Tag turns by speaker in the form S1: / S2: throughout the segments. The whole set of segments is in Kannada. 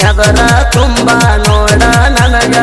S1: ನಗರ ತುಂಬ ನೋಡ ನನಗ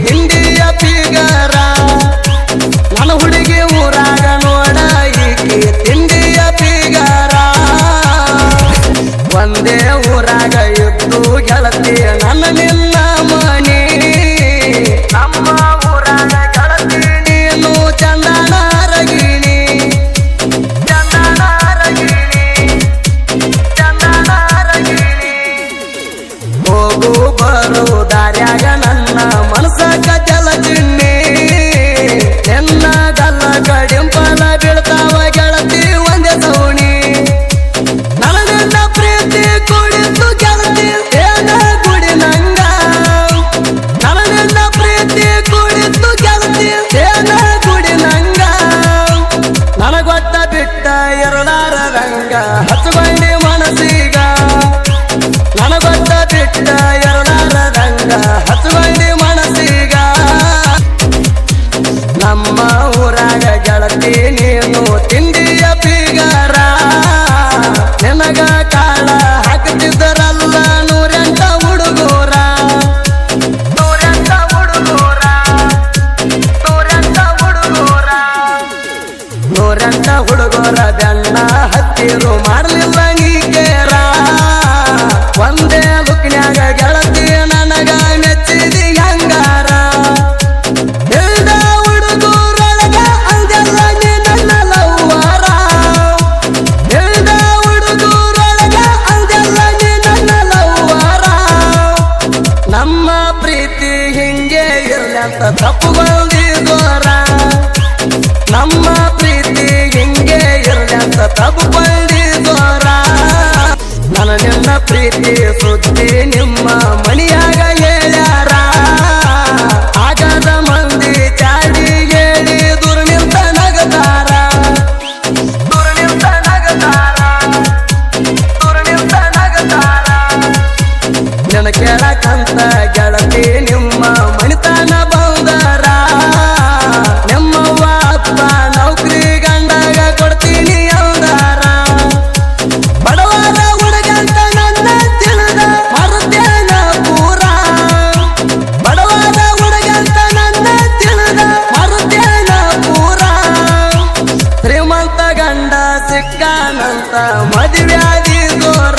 S1: ತಿಂಡಿಯ ಪಿಗರ ನನ್ನ ಹುಡುಗಿ ಊರಾಗ ನೋಡ ಈಕೆ ತಿಂಡಿಯ ಪಿಗರ ಒಂದೇ ಊರಾಗ ಇದ್ದು ಗೆಳತಿಯ ನನ್ನ ನಿನ್ನ ಮನೆ. ನಮ್ಮ ಬಿಟ್ಟ ಎರಡಾರ ರಂಗ ಹಚ್ಚುಬಂಡಿ ಮನಸ್ಸೀಗ. ನನಗೊತ್ತ ಬಿಟ್ಟ ಗೆಳತಿರು ಮಾಡಲಿಲ್ಲ ನೀ ಕೇರ ಒಂದೇ ಲುಕ್ನ್ಯಾಗ ಗೆಳತಿ ನನಗ ಮೆಚ್ಚಿದಿ ಹಂಗಾರ. ಎಲ್ಲ ನೀ ನನ್ನ ನೀ ನನ್ನ ನಮ್ಮ ಪ್ರೀತಿ ಹಿಂಗೆ ಇರ್ಲಂತ ತಪ್ಪುಗಳಿದೋರ ನಮ್ಮ ಪ್ರೀತಿ ಹಿಂಗೆ ಇರದಂತ ತಪ್ಪು ಬಂದಿದೋರ ನನ್ನ ನಿನ್ನ ಪ್ರೀತಿ ಸುದ್ದಿ ನಿಮ್ಮ ಗಂಡ ಸಿಕ್ಕಾನಂತ ಮದುವೆ
S2: ಆಗಿ ದೂರ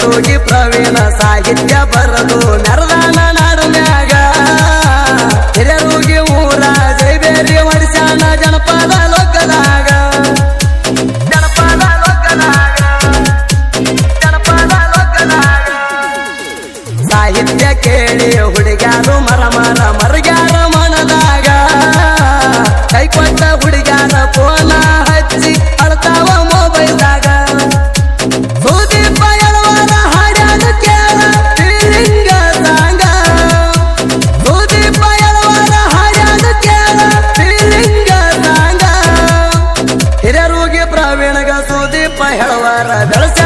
S1: ರೋಗಿ ಪ್ರವೀಣ ಸಾಹಿತ್ಯ ಬರದು ಮೆರದಾನ ಪ್ರವೀಣಗ ಸುದೀಪ ಹೇಳವಾರ ಬೆಳಸ